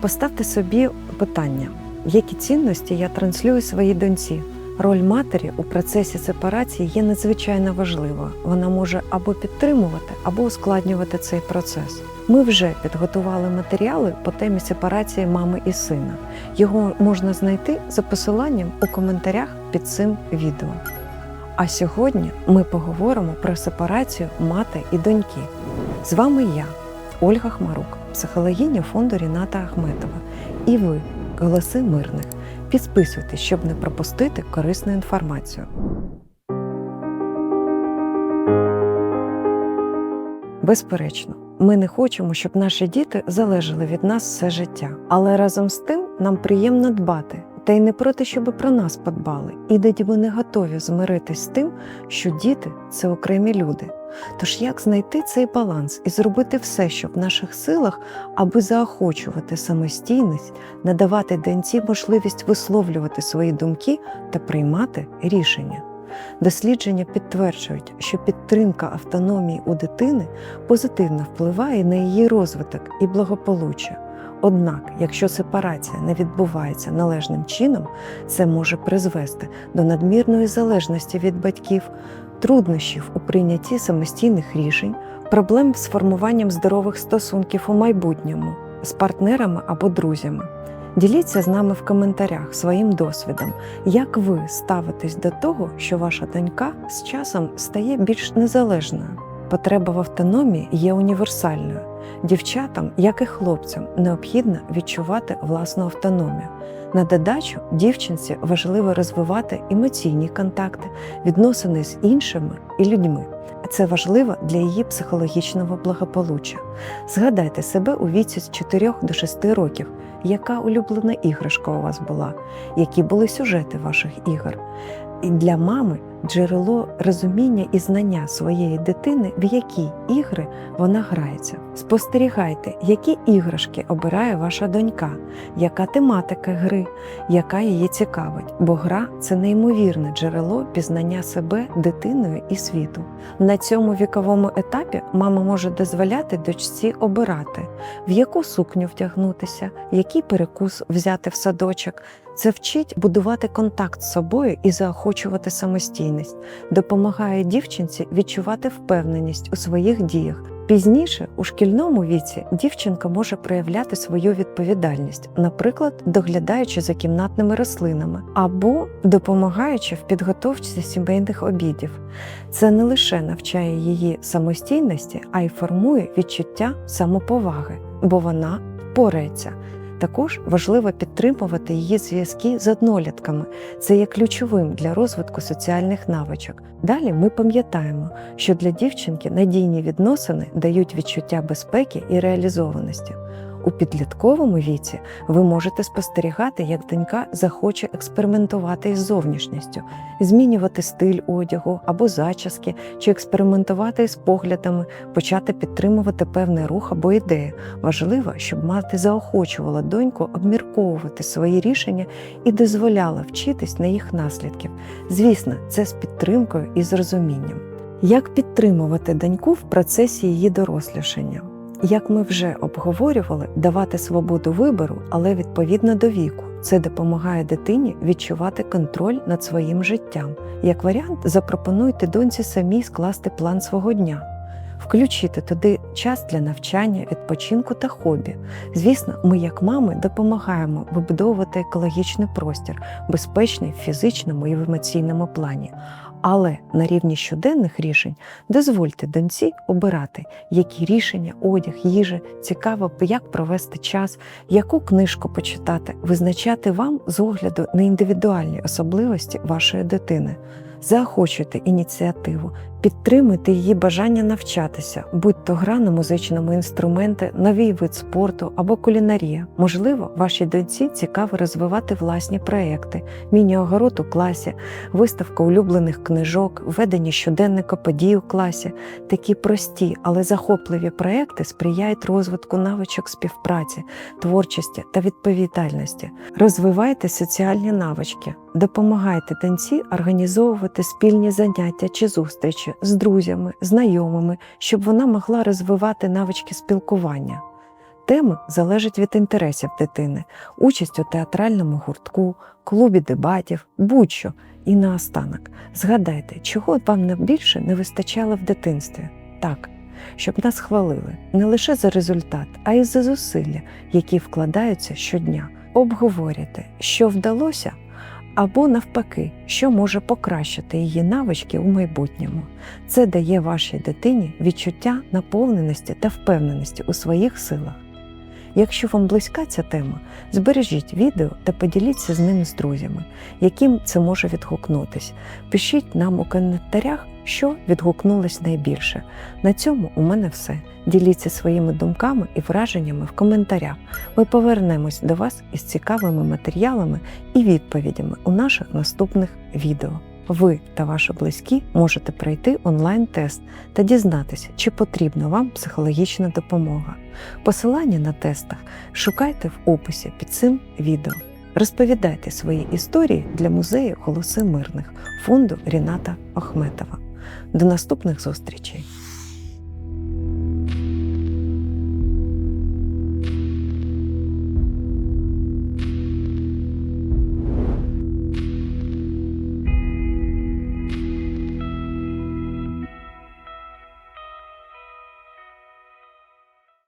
Поставте собі питання, які цінності я транслюю своїй доньці. Роль матері у процесі сепарації є надзвичайно важлива. Вона може або підтримувати, або ускладнювати цей процес. Ми вже підготували матеріали по темі сепарації мами і сина. Його можна знайти за посиланням у коментарях під цим відео. А сьогодні ми поговоримо про сепарацію мати і доньки. З вами я, Ольга Хмарук, психологиня фонду Ріната Ахметова. І ви, голоси мирних. Підписуйтесь, щоб не пропустити корисну інформацію. Безперечно, ми не хочемо, щоб наші діти залежали від нас все життя. Але разом з тим нам приємно дбати. Та й не проти, щоб про нас подбали. Ми не готові змиритись з тим, що діти це окремі люди. Тож як знайти цей баланс і зробити все, що в наших силах, аби заохочувати самостійність, надавати доньці можливість висловлювати свої думки та приймати рішення? Дослідження підтверджують, що підтримка автономії у дитини позитивно впливає на її розвиток і благополуччя. Однак, якщо сепарація не відбувається належним чином, це може призвести до надмірної залежності від батьків, труднощів у прийнятті самостійних рішень, проблем з формуванням здорових стосунків у майбутньому з партнерами або друзями. Діліться з нами в коментарях своїм досвідом, як ви ставитесь до того, що ваша донька з часом стає більш незалежною. Потреба в автономії є універсальною. Дівчатам, як і хлопцям, необхідно відчувати власну автономію. На додачу дівчинці важливо розвивати емоційні контакти, відносини з іншими і людьми. Це важливо для її психологічного благополуччя. Згадайте себе у віці з 4 до 6 років, яка улюблена іграшка у вас була, які були сюжети ваших ігор. І для мами джерело розуміння і знання своєї дитини, в які ігри вона грається. Спостерігайте, які іграшки обирає ваша донька, яка тематика гри, яка її цікавить, бо гра це неймовірне джерело пізнання себе дитиною і світу. На цьому віковому етапі мама може дозволяти дочці обирати, в яку сукню вдягнутися, який перекус взяти в садочок. Це вчить будувати контакт з собою і заохочувати самостійність, допомагає дівчинці відчувати впевненість у своїх діях. Пізніше, у шкільному віці, дівчинка може проявляти свою відповідальність, наприклад, доглядаючи за кімнатними рослинами або допомагаючи в підготовці сімейних обідів. Це не лише навчає її самостійності, а й формує відчуття самоповаги, бо вона впорається. Також важливо підтримувати її зв'язки з однолітками. Це є ключовим для розвитку соціальних навичок. Далі ми пам'ятаємо, що для дівчинки надійні відносини дають відчуття безпеки і реалізованості. У підлітковому віці ви можете спостерігати, як донька захоче експериментувати із зовнішністю, змінювати стиль одягу або зачіски, чи експериментувати із поглядами, почати підтримувати певний рух або ідею. Важливо, щоб мати заохочувала доньку обмірковувати свої рішення і дозволяла вчитись на їх наслідків. Звісно, це з підтримкою і з розумінням. Як підтримувати доньку в процесі її дорослішання? Як ми вже обговорювали, давати свободу вибору, але відповідно до віку. Це допомагає дитині відчувати контроль над своїм життям. Як варіант, запропонуйте доньці самій скласти план свого дня, включити туди час для навчання, відпочинку та хобі. Звісно, ми, як мами, допомагаємо вибудовувати екологічний простір, безпечний в фізичному і в емоційному плані. Але на рівні щоденних рішень дозвольте доньці обирати, які рішення, одяг, їжа, цікаво, як провести час, яку книжку почитати, визначати вам з огляду на індивідуальні особливості вашої дитини. Заохочуйте ініціативу, підтримуйте її бажання навчатися, будь то гра на музичному інструменті, новий вид спорту або кулінарія. Можливо, вашій доньці цікаво розвивати власні проекти, міні-огород у класі, виставка улюблених книжок, ведення щоденника подій у класі. Такі прості, але захопливі проекти сприяють розвитку навичок співпраці, творчості та відповідальності. Розвивайте соціальні навички, допомагайте доньці організовувати спільні заняття чи зустрічі з друзями, знайомими, щоб вона могла розвивати навички спілкування. Теми залежать від інтересів дитини, участь у театральному гуртку, клубі дебатів, будь-що. І наостанок, згадайте, чого вам найбільше не вистачало в дитинстві. Так, щоб нас хвалили не лише за результат, а й за зусилля, які вкладаються щодня. Обговорюйте, що вдалося, або навпаки, що може покращити її навички у майбутньому. Це дає вашій дитині відчуття наповненості та впевненості у своїх силах. Якщо вам близька ця тема, збережіть відео та поділіться з ним з друзями, яким це може відгукнутись. Пишіть нам у коментарях, що відгукнулось найбільше. На цьому у мене все. Діліться своїми думками і враженнями в коментарях. Ми повернемось до вас із цікавими матеріалами і відповідями у наших наступних відео. Ви та ваші близькі можете пройти онлайн-тест та дізнатися, чи потрібна вам психологічна допомога. Посилання на тестах шукайте в описі під цим відео. Розповідайте свої історії для музею Голоси мирних фонду Ріната Ахметова. До наступних зустрічей!